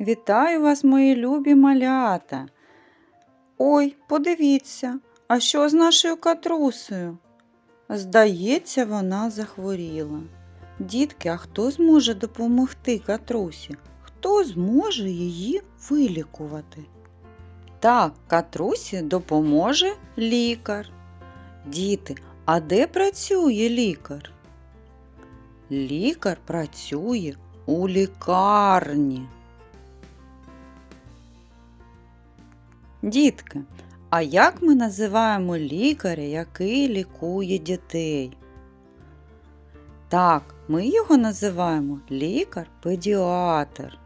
Вітаю вас, мої любі малята. Ой, подивіться, а що з нашою катрусею? Здається, вона захворіла. Дітки, а хто зможе допомогти катрусі? Хто зможе її вилікувати? Так, катрусі допоможе лікар. Діти, а де працює лікар? Лікар працює у лікарні. Дітки, а як ми називаємо лікаря, який лікує дітей? Так, ми його називаємо лікар-педіатр.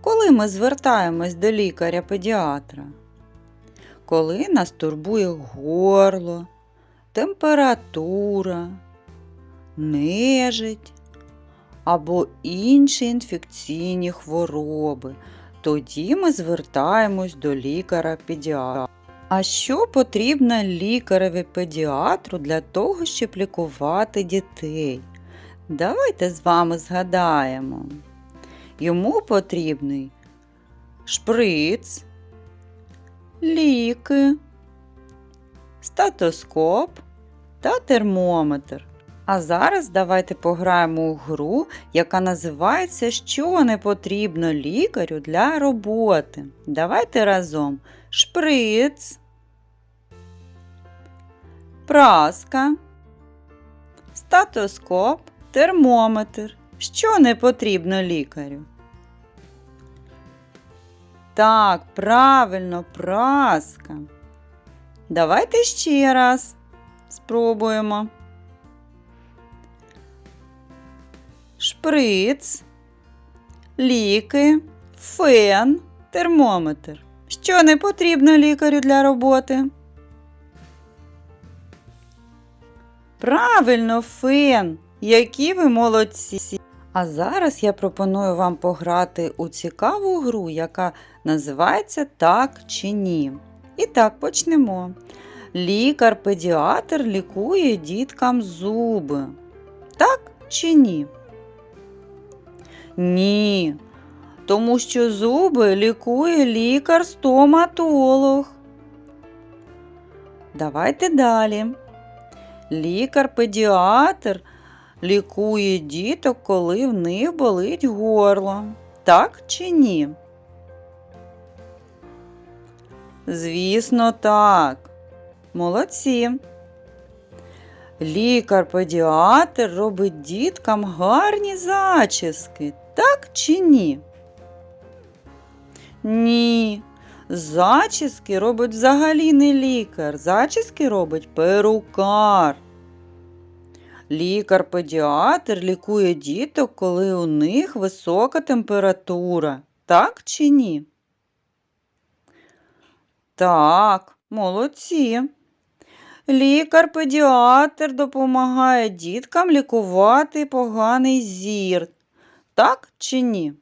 Коли ми звертаємось до лікаря-педіатра? Коли нас турбує горло, температура, нежить або інші інфекційні хвороби, тоді ми звертаємось до лікаря-педіатра. А що потрібно лікареві-педіатру для того, щоб лікувати дітей? Давайте з вами згадаємо. Йому потрібний шприц, ліки, стетоскоп та термометр. А зараз давайте пограємо у гру, яка називається Що не потрібно лікарю для роботи. Давайте разом шприц, праска, статоскоп, термометр. Що не потрібно лікарю? Так, правильно, праска. Давайте ще раз спробуємо. Шприц, ліки, фен, термометр. Що не потрібно лікарю для роботи? Правильно, фен. Які ви молодці. А зараз я пропоную вам пограти у цікаву гру, яка називається Так чи ні. І так почнемо. Лікар-педіатр лікує діткам зуби. Так чи ні? Ні. Тому що зуби лікує лікар-стоматолог. Давайте далі. Лікар-педіатр лікує діток, коли в них болить горло. Так чи ні? Звісно, так. Молодці. Лікар-педіатр робить діткам гарні зачіски, так чи ні? Ні. Зачіски робить взагалі не лікар. Зачіски робить перукар. Лікар-педіатр лікує діток, коли у них висока температура. Так чи ні? Так, молодці. Лікар-педіатр допомагає діткам лікувати поганий зір. Так чи ні?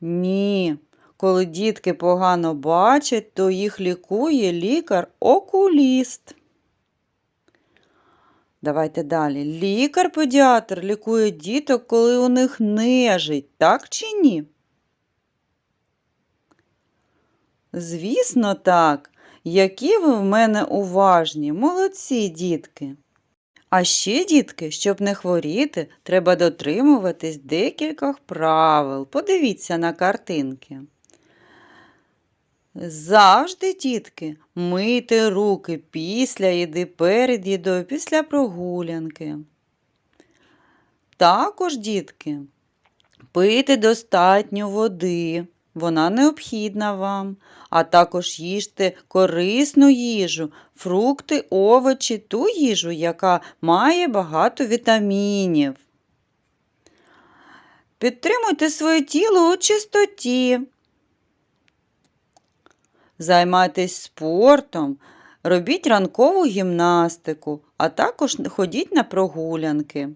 Ні. Коли дітки погано бачать, то їх лікує лікар-окуліст. Давайте далі. Лікар-педіатр лікує діток, коли у них нежить, так чи ні? Звісно, так. Які ви в мене уважні, молодці дітки. А ще, дітки, щоб не хворіти, треба дотримуватись декількох правил. Подивіться на картинки. Завжди, дітки, мийте руки після їди, перед їдою, після прогулянки. Також, дітки, пийте достатньо води, вона необхідна вам, а також їжте корисну їжу, фрукти, овочі, ту їжу, яка має багато вітамінів. Підтримуйте своє тіло у чистоті. Займайтесь спортом, робіть ранкову гімнастику, а також ходіть на прогулянки.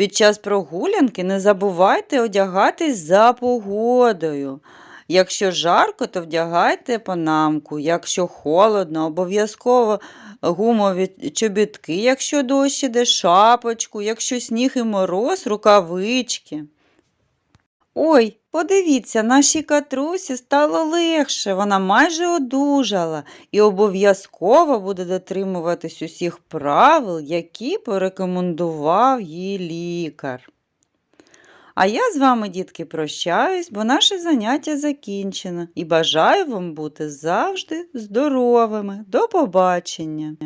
Під час прогулянки не забувайте одягатись за погодою. Якщо жарко, то вдягайте панамку. Якщо холодно, обов'язково гумові чобітки, якщо дощ іде, шапочку, якщо сніг і мороз, рукавички. Ой, подивіться, нашій катрусі стало легше, вона майже одужала і обов'язково буде дотримуватись усіх правил, які порекомендував їй лікар. А я з вами, дітки, прощаюсь, бо наше заняття закінчено і бажаю вам бути завжди здоровими. До побачення!